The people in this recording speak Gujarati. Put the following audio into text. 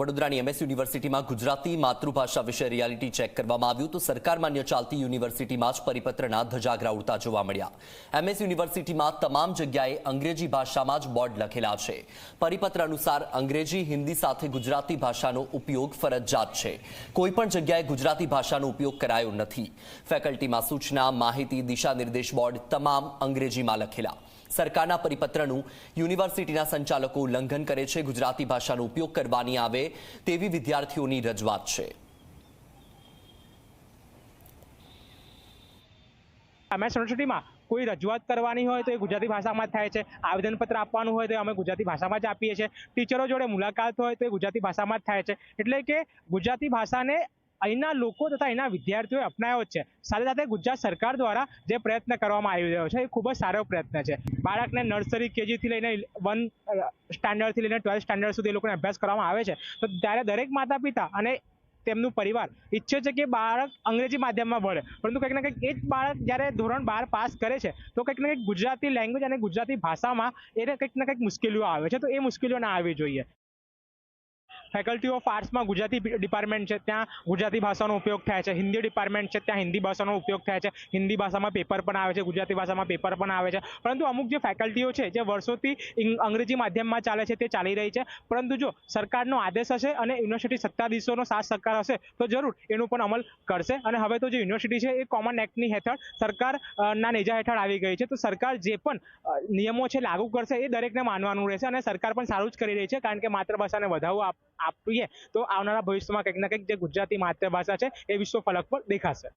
વડોદરાની એમએસ યુનિવર્સિટીમાં ગુજરાતી માતૃભાષા વિશે રિયાલિટી ચેક કરવામાં આવ્યું તો સરકાર માન્ય ચાલતી યુનિવર્સિટીમાં જ પરિપત્રના ધજાગરા ઉડતા જોવા મળ્યા. એમએસ યુનિવર્સિટીમાં તમામ જગ્યાએ અંગ્રેજી ભાષામાં જ બોર્ડ લખેલા છે. પરિપત્ર અનુસાર અંગ્રેજી, હિન્દી સાથે ગુજરાતી ભાષાનો ઉપયોગ ફરજિયાત છે. કોઈ પણ જગ્યાએ ગુજરાતી ભાષાનો ઉપયોગ કરાયો નથી. ફેકલ્ટીમાં સૂચના, માહિતી દિશા નિર્દેશ બોર્ડ તમામ અંગ્રેજીમાં લખેલા. સરકારના પરિપત્રનું યુનિવર્સિટીના સંચાલકો ઉલ્લંઘન કરે છે. ગુજરાતી ભાષાનો ઉપયોગ કરવાની આવે તેવી વિદ્યાર્થીઓની રજૂઆત છે. એમએસ યુનિવર્સિટીમાં કોઈ રજૂઆત કરવાની હોય તો એ ગુજરાતી ભાષામાં જ થાય છે. આવેદનપત્ર આપવાનું હોય તો અમે ગુજરાતી ભાષામાં જ આપીએ છીએ. ટીચરો જોડે મુલાકાત હોય તો એ ગુજરાતી ભાષામાં જ થાય છે. એટલે કે ગુજરાતી ભાષાને અહીંના લોકો તથા અહીંના વિદ્યાર્થીઓએ અપનાવ્યો છે. સાથે સાથે ગુજરાત સરકાર દ્વારા જે પ્રયત્ન કરવામાં આવી રહ્યો છે, એ ખૂબ જ સારો પ્રયત્ન છે. બાળકને નર્સરી કેજીથી લઈને વન સ્ટાન્ડર્ડથી લઈને ટ્વેલ્થ સ્ટાન્ડર્ડ સુધી એ લોકોને અભ્યાસ કરવામાં આવે છે. તો ત્યારે દરેક માતા પિતા અને તેમનું પરિવાર ઈચ્છે છે કે બાળક અંગ્રેજી માધ્યમમાં ભણે. પરંતુ કંઈક ને કંઈક એ જ બાળક જ્યારે ધોરણ બાર પાસ કરે છે, તો કંઈક ને કંઈક ગુજરાતી લેંગ્વેજ અને ગુજરાતી ભાષામાં એને કંઈક ને કંઈક મુશ્કેલીઓ આવે છે. તો એ મુશ્કેલીઓ ના આવવી જોઈએ. ફેકલ્ટી ઓફ આર્ટ્સમાં ગુજરાતી ડિપાર્ટમેન્ટ છે. ત્યાં ગુજરાતી ભાષાનો ઉપયોગ થાય છે. હિન્દી ડિપાર્ટમેન્ટ છે. ત્યાં હિન્દી ભાષાનો ઉપયોગ થાય છે. હિન્દી ભાષામાં પેપર પણ આવે છે. ગુજરાતી ભાષામાં પેપર પણ આવે છે. પરંતુ અમુક જે ફેકલ્ટીઓ છે, જે વર્ષોથી અંગ્રેજી માધ્યમમાં ચાલે છે, તે ચાલી રહી છે. પરંતુ જો સરકારનો આદેશ હશે અને યુનિવર્સિટી સત્તાધીશોનો સાથ સરકાર હશે, તો જરૂર એનું પણ અમલ કરશે. અને હવે તો જે યુનિવર્સિટી છે, એ કોમન એક્ટની હેઠળ સરકારના નેજા હેઠળ આવી ગઈ છે. તો સરકાર જે પણ નિયમો છે, લાગુ કરશે, એ દરેકને માનવાનું રહેશે અને સરકાર પણ સારું જ કરી રહી છે. કારણ કે માતૃભાષાને વધાવો આપીએ તો આવનારા ભવિષ્યમાં કંઈક ને કંઈક જે ગુજરાતી માતૃભાષા છે, એ વિશ્વ ફલક પર દેખાશે.